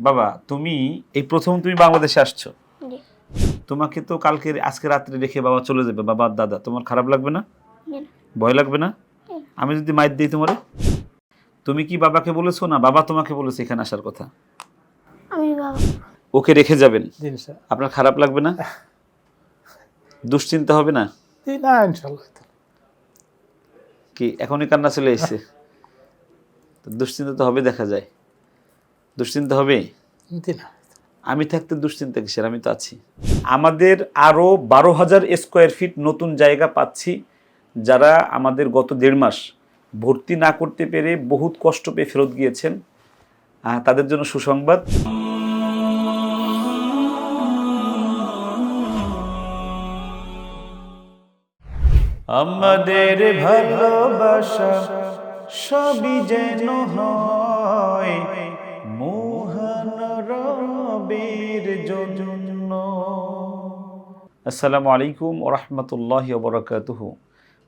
বাবা তুমি এই প্রথম তুমি বাংলাদেশে আসছো। তোমাকে তো কালকে আজকে রাত্রে রেখে বাবা চলে যাবে। বাবা দাদা তোমার খারাপ লাগবে না? ভয় লাগবে না? আমি যদি মাইর দিই তোমারে? তুমি কি বাবাকে বলেছ না? বাবা তোমাকে বলেছে এখানে আসার কথা। ওকে রেখে যাবেন? আপনার খারাপ লাগবে না? দুশ্চিন্তা হবে না? কি এখনই কান্না চলে এসছে? দুশ্চিন্তা তো হবে দেখা যায়। দুশ্চিন্তা হবে? না। আমি থাকতে দুশ্চিন্তা কিসের? আমি তো আছি। আমাদের আরও বারো হাজার স্কোয়ার ফিট নতুন জায়গা পাচ্ছি যারা আমাদের গত দেড় মাস ভর্তি না করতে পেরে বহুত কষ্ট পেয়ে ফেরত গিয়েছেন। তাদের জন্য সুসংবাদ। আমাদের ভালোবাসা সবই যেন হয় আসসালামু আলাইকুম ওরহমতুল্লাহ বরকাতুহ।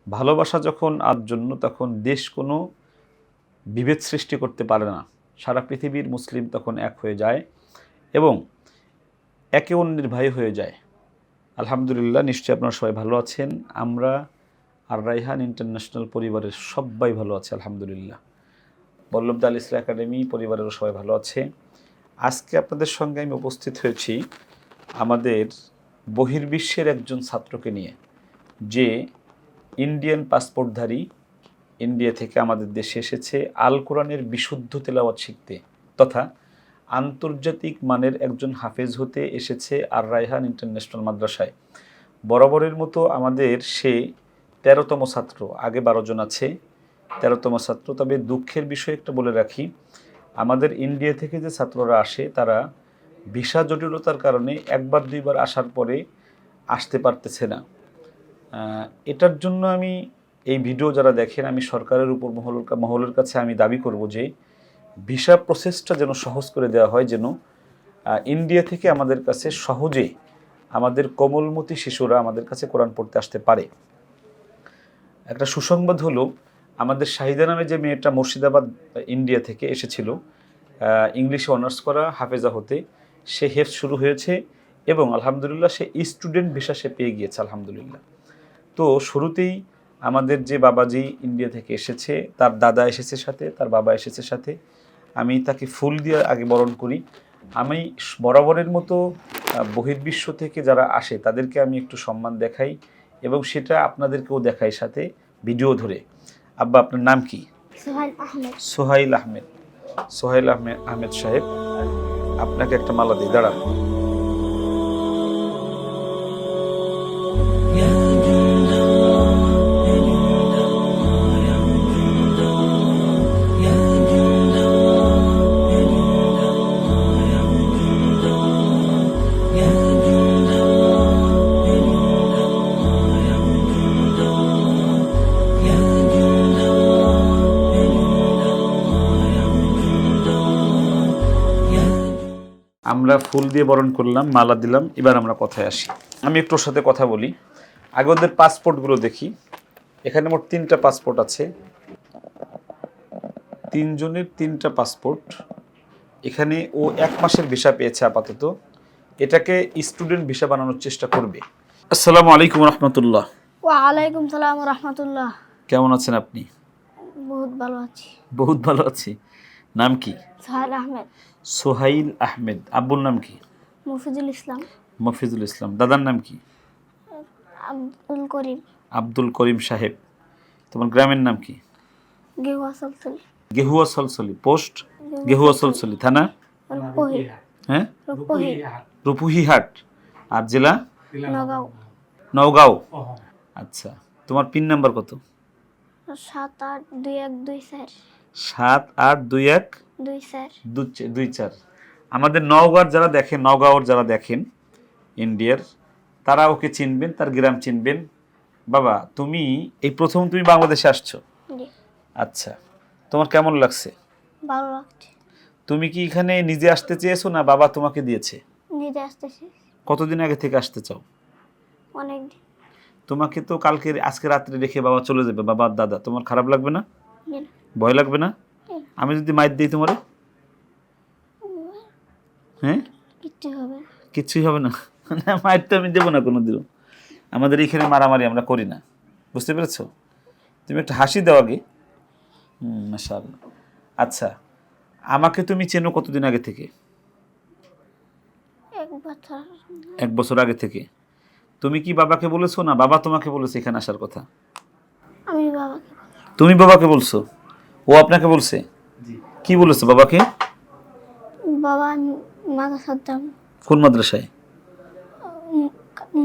ভালোবাসা যখন আর জন্য তখন দেশ কোনো বিভেদ সৃষ্টি করতে পারে না। সারা পৃথিবীর মুসলিম তখন এক হয়ে যায় এবং একে অন্যের ভাই হয়ে যায়। আলহামদুলিল্লাহ, নিশ্চয়ই আপনারা সবাই ভালো আছেন। আমরা আর রাইহান ইন্টারন্যাশনাল পরিবারের সবাই ভালো আছে, আলহামদুলিল্লাহ। বল্লভ দাল ইসলা একাডেমি পরিবারেরও সবাই ভালো আছে। আজকে আপনাদের সঙ্গে আমি উপস্থিত হয়েছি আমাদের বহির্বিশ্বের একজন ছাত্রকে নিয়ে, যে ইন্ডিয়ান পাসপোর্টধারী ইন্ডিয়া থেকে আমাদের দেশে এসেছে, আল কোরআনের বিশুদ্ধ তেলাওয়াত শিখতে তথা আন্তর্জাতিক মানের একজন হাফেজ হতে এসেছে আর রায়হান ইন্টারন্যাশনাল মাদ্রাসায়। বরাবরের মতো আমাদের সে তেরোতম ছাত্র, আগে জন আছে, তেরোতম ছাত্র। তবে দুঃখের বিষয় একটা বলে রাখি, আমাদের ইন্ডিয়া থেকে যে ছাত্ররা আসে, তারা ভিসা জটিলতার কারণে একবার, দুইবার আসার পরে আসতে পারতেছে না। এটার জন্য আমি এই ভিডিও যারা দেখেন, আমি সরকারের উপর মহলের মহলের কাছে আমি দাবি করব যে ভিসা প্রসেসটা যেন সহজ করে দেওয়া হয়, যেন ইন্ডিয়া থেকে আমাদের কাছে সহজে আমাদের কোমলমতি শিশুরা আমাদের কাছে কোরআন পড়তে আসতে পারে। একটা সুসংবাদ হলো, আমাদের শাহিদা নামে যে মেয়েটা মুর্শিদাবাদ, ইন্ডিয়া থেকে এসেছিল ইংলিশে অনার্স করা, হাফেজা হতে সে হেফ শুরু হয়েছে এবং আলহামদুলিল্লাহ সে স্টুডেন্ট ভিসা সে পেয়ে গিয়েছে আলহামদুলিল্লাহ। তো শুরুতেই আমাদের যে বাবাজি ইন্ডিয়া থেকে এসেছে তার দাদা এসেছে সাথে তার বাবা এসেছে সাথে। আমি তাকে ফুল দিয়ে আগে বরণ করি। আমি বরাবরের মতো বহির্বিশ্ব থেকে যারা আসে তাদেরকে আমি একটু সম্মান দেখাই এবং সেটা আপনাদেরকেও দেখাই সাথে ভিডিও ধরে। আব্বা আপনার নাম কি? সোহাইল আহমেদ। সোহাইল আহমেদ। সোহাইল আহমেদ আহমেদ সাহেব। আপনাকে একটা মালা দিই দাঁড়ান। আমরা ফুল দিয়ে বরণ করলাম মালা দিলাম এবার আমরা কথায় আসি। আমি একটু ওর সাথে কথা বলি। আগে ওদের পাসপোর্টগুলো দেখি। এখানে মোট তিনটা পাসপোর্ট আছে। তিনজনের তিনটা পাসপোর্ট। এখানে ও এক মাসের ভিসা পেয়েছে আপাতত। এটাকে স্টুডেন্ট ভিসা বানানোর চেষ্টা করবে। আসসালামু আলাইকুম রহমতুল্লাহ। ওয়ালাইকুম সালাম রহমতুল্লাহ। কেমন আছেন আপনি? বহুত ভালো আছি। বহুত ভালো আছি। নাম কি? সোহাইল আহমেদ। সোহাইল আহমেদ। আব্বুর নাম কি? মুফিজুল ইসলাম। মফিজুল ইসলাম। দাদার নাম কি? আব্দুল করিম। আব্দুল করিম সাহেব। তোমার গ্রামের নাম কি? গেহুয়া সলসল গেহুয়া সলসলি পোস্ট? গেহুয়া সলসলি থানা? রূপহি। হ্যাঁ? রূপহি। রূপুহিহাট আর জেলা? নগাঁও। নওগাঁও আচ্ছা। তোমার পিন নাম্বার কত? সাত আট দুই এক দুই চার। সাত আট দুই এক? দুই চার। আমাদের নওগাঁর যারা দেখেন নওগাঁওর যারা দেখেন ইন্ডিয়ার তারা ওকে চিনবেন তার গ্রাম চিনবেন। বাবা তুমি এই প্রথম তুমি বাংলাদেশে আসছো? আচ্ছা তোমার কেমন লাগছে? ভালো লাগছে। তুমি কি এখানে নিজে আসতে চেয়েছো না বাবা তোমাকে দিয়েছে? নিজে আসতেছি কতদিন আগে থেকে আসতে চাও? অনেক তোমাকে তো কালকে আজকে রাত্রে রেখে বাবা চলে যাবে বাবা দাদা তোমার খারাপ লাগবে না। ভয় লাগবে না? আমি যদি মাইর দিই তোমারে? হ্যাঁ? কিচ্ছুই হবে না? না মায়ের তো আমি দেবো না কোনো দিন আমাদের এখানে মারামারি আমরা করি না। বুঝতে পেরেছ? তুমি একটা হাসি দাও আগে। মাশাআল্লাহ। আচ্ছা আমাকে তুমি চেনো কতদিন আগে থেকে? এক বছর। এক বছর আগে থেকে। তুমি কি বাবাকে বলেছ না? বাবা তোমাকে বলেছে এখানে আসার কথা? তুমি বাবাকে বলছো? ও আপনাকে বলছে? কি বলেছ বাবাকে? বাবা আমি মাদ্রাসার যাব কোন মাদ্রাসায়?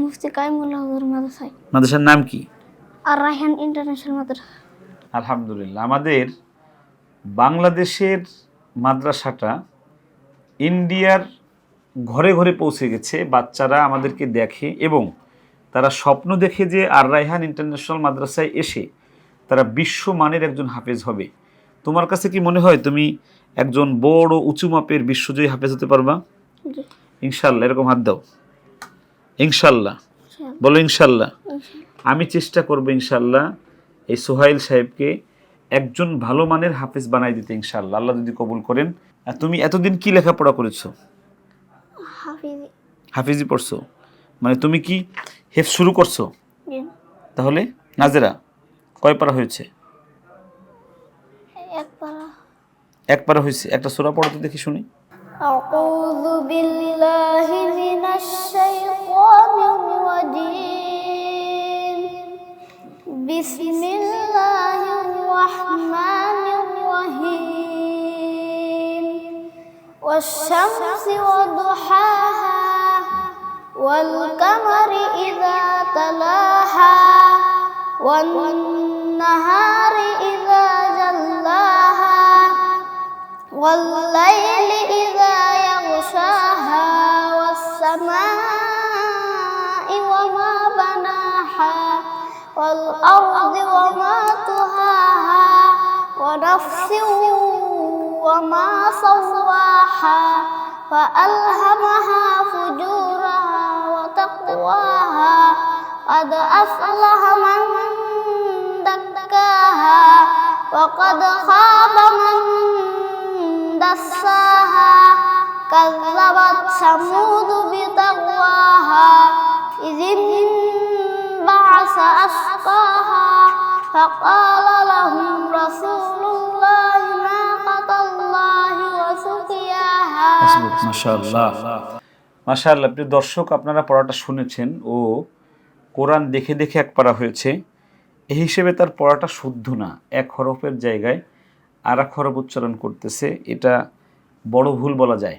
মুফতি কাইমুল্লাহ হুজুর মাদ্রাসায়। মাদ্রাসার নাম কি? আর রায়হান ইন্টারন্যাশনাল মাদ্রাসা। আলহামদুলিল্লাহ। আমাদের বাংলাদেশের মাদ্রাসাটা ইন্ডিয়ার ঘরে ঘরে পৌঁছে গেছে। বাচ্চারা আমাদেরকে দেখে এবং তারা স্বপ্ন দেখে যে আর রায়হান ইন্টারন্যাশনাল মাদ্রাসায় এসে তারা বিশ্বমানের একজন হাফেজ হবে। তোমার কাছে কি মনে হয় তুমি একজন বড় উঁচু মাপের বিশ্বজয়ী হাফেজ হতে পারবা? ইনশাল্লাহ এরকম হাত দাও। ইনশাল্লাহ বলো ইনশাল্লাহ আমি চেষ্টা করব ইনশাল্লাহ এই সোহাইল সাহেবকে একজন ভালো মানের হাফেজ বানাই দিতে ইনশাল্লাহ আল্লাহ যদি কবুল করেন। আর তুমি এতদিন কি লেখাপড়া করেছ? হাফিজ। হাফিজি পড়ছো? মানে তুমি কি হেফ শুরু করছ? তাহলে নাজেরা কয় পারা হয়েছে? এক পারা হয়েছে একটা সোরা পড়াতে দেখি শুনি أعوذ بالله من الشيطان الرجيم بسم الله الرحمن الرحيم والشمس وضحاها والقمر إذا تلاها والنهار إذا جلاها والليل إذا يغشاها والسماء وما بناها والأرض وما طهاها ونفس وما سواها فألهمها فجورها وتقواها قد أفلح من دكاها وقد خاب من دساها كذبت ثمود بطغواها إذ انبعث أشقاها فقال لهم رسول الله ناقة الله وسقياها মাশাআল্লাহ মাশাআল্লাহ প্রিয় দর্শক আপনারা পড়াটা শুনেছেন ও কোরআন দেখে দেখে এক পারা হয়েছে এই হিসেবে তার পড়াটা শুদ্ধ না এক হরফের জায়গায় আর হরফ উচ্চারণ করতেছে এটা বড় ভুল বলা যায়।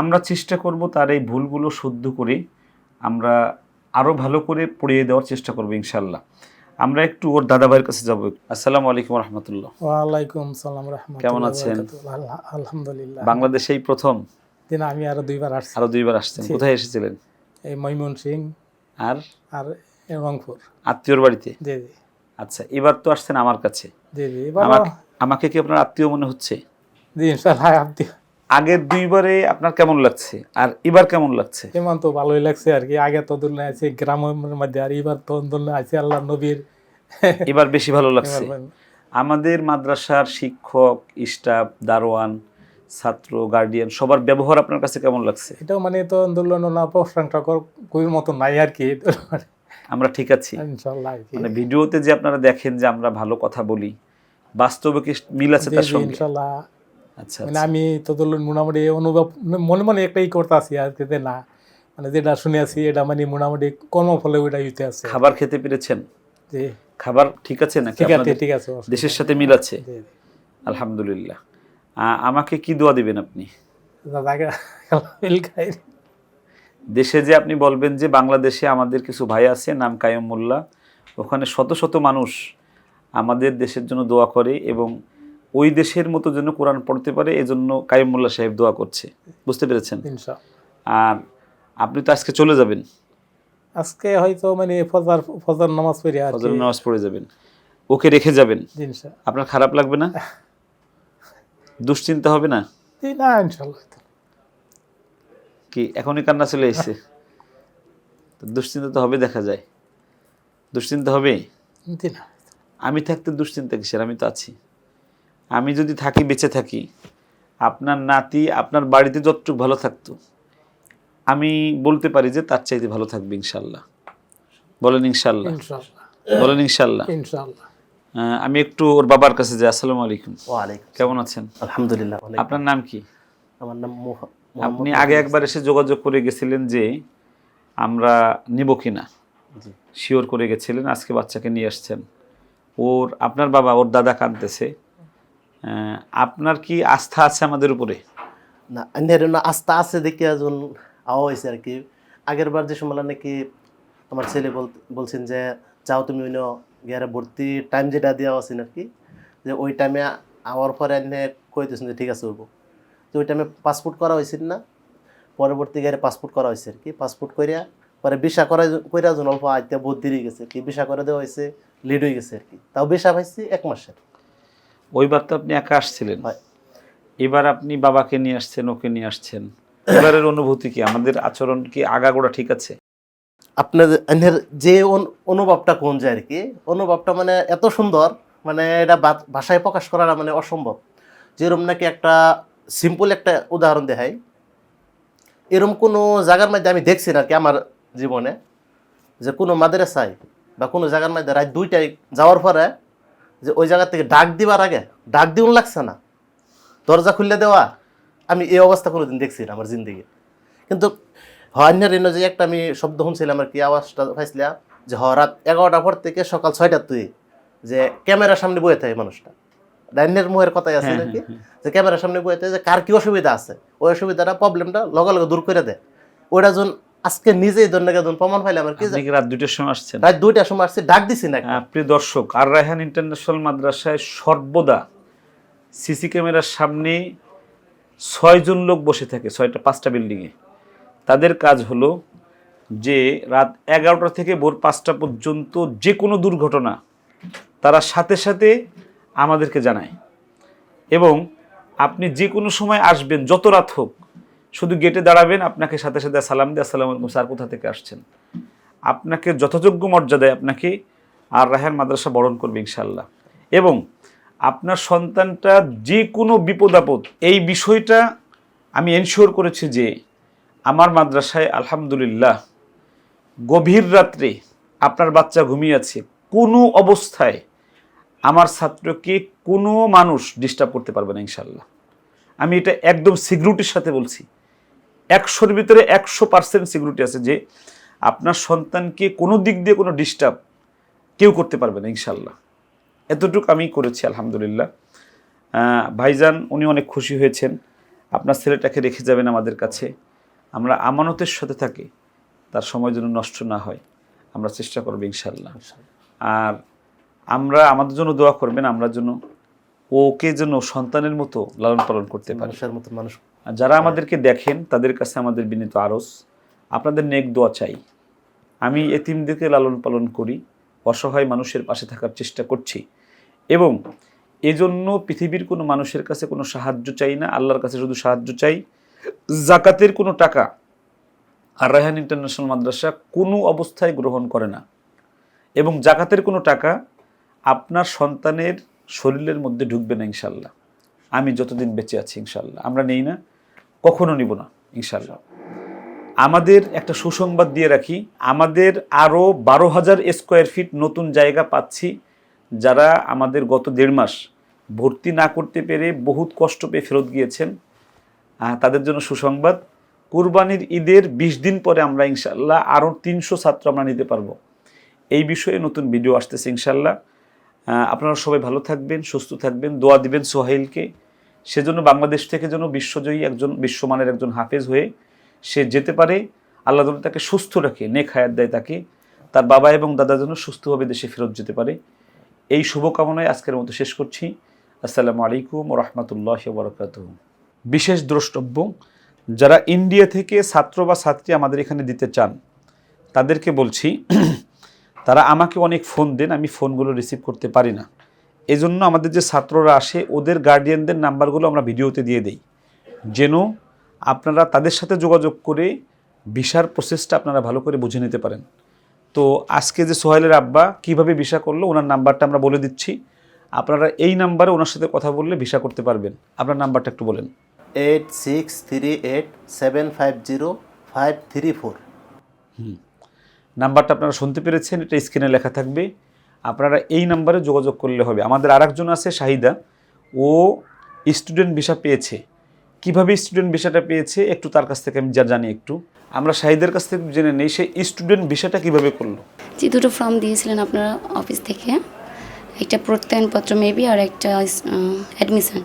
আমরা চেষ্টা করব তার এই ভুলগুলো শুদ্ধ করে আমরা আরও ভালো করে পড়িয়ে দেওয়ার চেষ্টা করব ইনশাল্লাহ আমরা একটু ওর দাদাভাইয়ের কাছে যাব। আসসালামু আলাইকুম রহমতুল্লাহ ওয়ালাইকুম সালাম রহমতুল্লাহ কেমন আছেন? আলহামদুলিল্লাহ। বাংলাদেশেই প্রথম? দিন আমি আরও দুইবার আসছি। আরও দুইবার আসছেন। কোথায় এসেছিলেন? এই ময়মন সিং আর? আর রংপুর। আত্মীয়র বাড়িতে? জি জি। আচ্ছা এবার তো আসছেন আমার কাছে। জি জি। এবার আমাকে কি আপনার আত্মীয় মনে হচ্ছে? জি ইনশাল্লাহ আপনি আগের দুইবারে আপনার কেমন লাগছে? আর এবার কেমন লাগছে? এমন তো ভালোই লাগছে আর কি। আগে তো দুলনা আছে গ্রামের মধ্যে আর এবার তো দুলনা আছে আল্লাহ নবীর। এবার বেশি ভালো লাগছে। আমাদের মাদ্রাসার শিক্ষক স্টাফ দারোয়ান ছাত্র গার্ডিয়ান সবার ব্যবহার আপনার কাছে কেমন লাগছে? এটাও মানে তো আন্দোলন না প্রশংসা করার মতো নাই আর কি। আমরা ঠিক আছি। মানে ভিডিওতে যে আপনারা দেখেন যে আমরা ভালো কথা বলি বাস্তবে কি মিল আছে তার সঙ্গে? ইনশাল্লাহ। আচ্ছা মানে আচ্ছা। আমি তো ধরুন মোটামুটি অনুভব মনে মনে একটাই করতেছি আর কি যে না মানে যেটা শুনে আছি এটা মানে মোটামুটি কর্মফলে ওইটা হইতে আছে। খাবার খেতে পেরেছেন? জি। খাবার ঠিক আছে না ঠিক আছে ঠিক আছে দেশের সাথে মিল আছে। আলহামদুলিল্লাহ। আমাকে কি দোয়া দিবেন আপনি? দেশে যে আপনি বলবেন যে বাংলাদেশে আমাদের কিছু ভাই আছে নাম কায়ম মোল্লা ওখানে শত শত মানুষ আমাদের দেশের জন্য দোয়া করে এবং ওই দেশের মতো যেন কোরআন পড়তে পারে এজন্য কায়ম মোল্লা সাহেব দোয়া করছে। বুঝতে পেরেছেন? আর আপনি তো আজকে চলে যাবেন। আজকে হয়তো মানে ফজর ফজর নামাজ পড়ি আর ফজর নামাজ পড়ে যাবেন। ওকে রেখে যাবেন। আপনার খারাপ লাগবে না? দুশ্চিন্তা হবে না? না ইনশাল্লাহ কি এখনই কান্না চলে এসেছে? তো দুশ্চিন্তা তো হবে দেখা যায়। দুশ্চিন্তা হবে? না। আমি থাকতে দুশ্চিন্তা কিসের? আমি তো আছি। আমি যদি থাকি বেঁচে থাকি আপনার নাতি আপনার বাড়িতে যতটুকু ভালো থাকতো আমি বলতে পারি যে তার চাইতে ভালো থাকবে ইনশাল্লাহ। বলেন ইনশাল্লাহ। বলেন ইনশাল্লাহ। ইনশাল্লাহ। আমি একটু ওর বাবার কাছে যাই। আসসালামু আলাইকুম। ওয়ালাইকুম কেমন আছেন? আলহামদুলিল্লাহ আপনার নাম কি? আমার নাম আপনি আগে একবার এসে যোগাযোগ করে গেছিলেন যে আমরা নিব কিনা। শিওর করে গেছিলেন আজকে বাচ্চাকে নিয়ে আসছেন। ওর, আপনার বাবা, ওর দাদা কাঁদতেছে। আপনার কি আস্থা আছে আমাদের উপরে? না আস্থা আছে দেখে একজন আওয়া হয়েছে আর কি। আগের বার যে সময় নাকি আমার ছেলে বল- বলছেন যে, যাও তুমি অন্য গিয়ারে ভর্তি টাইম যেটা দেওয়া আছে আর কি যে ওই টাইমে আওয়ার পরে এনে কইতেছেন যে ঠিক আছে হইব। তো ওই টাইমে পাসপোর্ট করা হয়েছিল না। পরবর্তী গাড়ি পাসপোর্ট করা হয়েছে আর কি। পাসপোর্ট করিয়া পরে ভিসা করা কইরা জন অল্প আইতে বহুত দেরি গেছে কি। ভিসা করে দেওয়া হয়েছে। লিড হয়ে গেছে আর কি তাও ভিসা পাইছি এক মাসের। ওইবার তো আপনি একা আসছিলেন। এবার আপনি বাবাকে নিয়ে আসছেন ওকে নিয়ে আসছেন। এবারের অনুভূতি কি? আমাদের আচরণ কি আগাগোড়া ঠিক আছে? আপনার এনের যে অনু- অনুভবটা কোন যায় আর কি অনুভবটা মানে এত সুন্দর মানে এটা ভাষায় প্রকাশ করাটা মানে অসম্ভব। যেরকম নাকি একটা সিম্পল একটা উদাহরণ দেখাই। এরকম কোনো জায়গার মধ্যে আমি দেখছি না আর কি আমার জীবনে যে কোনো মাদ্রাসায় বা কোনো জায়গার মধ্যে রাত দুইটায় যাওয়ার পরে যে ওই জায়গা থেকে ডাক দিবার আগে ডাক দিউন লাগছে না। দরজা খুললে দেওয়া আমি এই অবস্থা কোনোদিন দেখছি না আমার জিন্দিগি। কিন্তু হন্যের এনে যে একটা আমি শব্দ শুনছিলাম আর কি আওয়াজটা পাইছিলাম যে হ রাত এগারোটা পর থেকে সকাল ছয়টার তুই যে ক্যামেরার সামনে বয়ে থাকে মানুষটা। ডাইনের মুহের কথাই আছে হ্যাঁ, নাকি? হ্যাঁ, যে ক্যামেরার সামনে বয়ে থাকে যে কার কি অসুবিধা আছে? ওই অসুবিধাটা প্রবলেমটা লগে লগে দূর করে দেয়। ওটা যখন আজকে নিজেই যখন প্রমাণ পাইলাম আর কি রাত দুটোর সময় আসছেন? রাত দুইটার সময় আসছে ডাক দিছি না আহ, প্রিয় দর্শক আর রায়হান ইন্টারন্যাশনাল মাদ্রাসায় সর্বদা সিসি ক্যামেরার সামনে ছয়জন লোক বসে থাকে ছয়টা পাঁচটা বিল্ডিংয়ে তাদের কাজ হলো যে রাত এগারোটা থেকে ভোর পাঁচটা পর্যন্ত যে কোনো দুর্ঘটনা তারা সাথে সাথে আমাদেরকে জানায়। এবং আপনি যে কোনো সময় আসবেন যত রাত হোক শুধু গেটে দাঁড়াবেন, আপনাকে সাথে সাথে সালাম দিয়ে আসসালামু আলাইকুম, স্যার কোথা থেকে আসছেন? আপনাকে যথাযোগ্য মর্যাদায় আপনাকে আর রাহান মাদ্রাসা বরণ করবে ইনশাল্লাহ এবং আপনার সন্তানটা যে কোনো বিপদ আপদ, এই বিষয়টা আমি এনশিওর করেছি যে আমার মাদ্রাসায় আলহামদুলিল্লাহ গভীর রাত্রে আপনার বাচ্চা ঘুমিয়ে আছে, কোনো অবস্থায় আমার ছাত্রকে কোনো মানুষ ডিস্টার্ব করতে পারবে না ইনশাল্লাহ আমি এটা একদম সিকিউরিটির সাথে বলছি। একশোর ভিতরে একশো পার্সেন্ট সিকিউরিটি আছে যে আপনার সন্তানকে কোনো দিক দিয়ে কোনো ডিস্টার্ব কেউ করতে পারবে না ইনশাল্লাহ এতটুকু আমি করেছি আলহামদুলিল্লাহ। ভাইজান উনি অনেক খুশি হয়েছেন। আপনার ছেলেটাকে রেখে যাবেন আমাদের কাছে। আমরা আমানতের সাথে থাকি তার সময় যেন নষ্ট না হয়। আমরা চেষ্টা করব ইনশাল্লাহ আর আমরা আমাদের জন্য দোয়া করবেন আমরা যেন ওকে যেন সন্তানের মতো লালন পালন করতে পারি। মতো মানুষ যারা আমাদেরকে দেখেন, তাদের কাছে আমাদের বিনীত আরস, আপনাদের নেক দোয়া চাই। আমি এতিমদেরকে লালন পালন করি, অসহায় মানুষের পাশে থাকার চেষ্টা করছি এবং এজন্য পৃথিবীর কোনো মানুষের কাছে কোনো সাহায্য চাই না, আল্লাহর কাছে শুধু সাহায্য চাই। জাকাতের কোনো টাকা আর রায়হান ইন্টারন্যাশনাল মাদ্রাসা কোনো অবস্থায় গ্রহণ করে না এবং জাকাতের কোনো টাকা আপনার সন্তানের শরীরের মধ্যে ঢুকবে না ইনশাল্লাহ আমি যতদিন বেঁচে আছি ইনশাল্লাহ আমরা নেই না। কখনো নিব না ইনশাল্লাহ আমাদের একটা সুসংবাদ দিয়ে রাখি, আমাদের আরও বারো হাজার স্কোয়ার ফিট নতুন জায়গা পাচ্ছি, যারা আমাদের গত দেড় মাস ভর্তি না করতে পেরে বহুত কষ্ট পেয়ে ফেরত গিয়েছেন। তাদের জন্য সুসংবাদ, কুরবানির ঈদের বিশ দিন পরে আমরা ইনশাল্লাহ আরও তিনশো ছাত্র আমরা নিতে পারব। এই বিষয়ে নতুন ভিডিও আসতেছে ইনশাল্লাহ আপনারা সবাই ভালো থাকবেন, সুস্থ থাকবেন, দোয়া দিবেন সোহাইলকে। সেজন্য বাংলাদেশ থেকে যেন বিশ্বজয়ী একজন, বিশ্বমানের একজন হাফেজ হয়ে সে যেতে পারে, আল্লাহ যেন তাকে সুস্থ রাখে, নেক হায়াত দেয় তাকে, তার বাবা এবং দাদা যেন সুস্থভাবে দেশে ফেরত যেতে পারে। এই শুভকামনায় আজকের মতো শেষ করছি। আসসালামু আলাইকুম রহমতুল্লাহ বরকাত বিশেষ দ্রষ্টব্য, যারা ইন্ডিয়া থেকে ছাত্র বা ছাত্রী আমাদের এখানে দিতে চান, তাদেরকে বলছি, তারা আমাকে অনেক ফোন দেন, আমি ফোনগুলো রিসিভ করতে পারি না। এজন্য আমাদের যে ছাত্ররা আসে ওদের গার্ডিয়ানদের নাম্বারগুলো আমরা ভিডিওতে দিয়ে দেই। যেন আপনারা তাদের সাথে যোগাযোগ করে ভিসার প্রসেসটা আপনারা ভালো করে বুঝে নিতে পারেন। তো আজকে যে সোহেলের আব্বা কীভাবে ভিসা করল ওনার নাম্বারটা আমরা বলে দিচ্ছি। আপনারা এই নাম্বারে ওনার সাথে কথা বললে ভিসা করতে পারবেন। আপনার নাম্বারটা একটু বলেন। Eight six three eight seven five zero five three four. হুম। নাম্বারটা আপনারা শুনতে পেরেছেন এটা স্ক্রিনে লেখা থাকবে। আপনারা এই নাম্বারে যোগাযোগ করলে হবে। আমাদের আরেকজন আছে শাহিদা। ও স্টুডেন্ট ভিসা পেয়েছে। কীভাবে স্টুডেন্ট ভিসাটা পেয়েছে একটু তার কাছ থেকে আমি যা জানি একটু। আমরা শাহিদের কাছ থেকে জেনে নেই সে স্টুডেন্ট ভিসাটা কীভাবে করল? যে দুটো ফর্ম দিয়েছিলেন আপনারা অফিস থেকে। একটা প্রত্যয়নপত্র মেবি আর একটা অ্যাডমিশন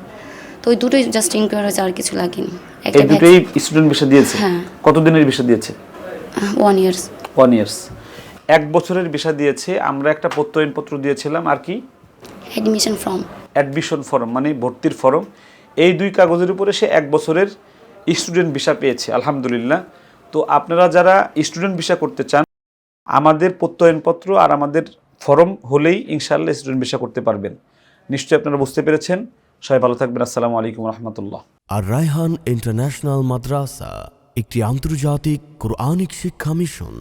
তো ওই দুটোই জাস্ট ইনকোয়ার হয়েছে আর কিছু লাগেনি। এই একটা দুটোই স্টুডেন্ট ভিসা দিয়েছে? হ্যাঁ। কতদিনের ভিসা দিয়েছে? ওয়ান ইয়ার্স ওয়ান ইয়ার্স এক বছরের ভিসা দিয়েছে আমরা একটা প্রত্যয়নপত্র দিয়েছিলাম আর কি? অ্যাডমিশন ফর্ম অ্যাডমিশন ফর্ম মানে ভর্তির ফর্ম এই দুই কাগজের উপরে সে এক বছরের স্টুডেন্ট ভিসা পেয়েছে আলহামদুলিল্লাহ। তো আপনারা যারা স্টুডেন্ট ভিসা করতে চান আমাদের প্রত্যয়নপত্র আর আমাদের ফর্ম হলেই ইনশাআল্লাহ স্টুডেন্ট ভিসা করতে পারবেন। নিশ্চয়ই আপনারা বুঝতে পেরেছেন। সবাই ভালো থাকবেন আসসালামু আলাইকুম রহমতুল্লাহ। আর রায়হান ইন্টারন্যাশনাল মাদ্রাসা একটি আন্তর্জাতিক কোরআনিক শিক্ষা মিশন।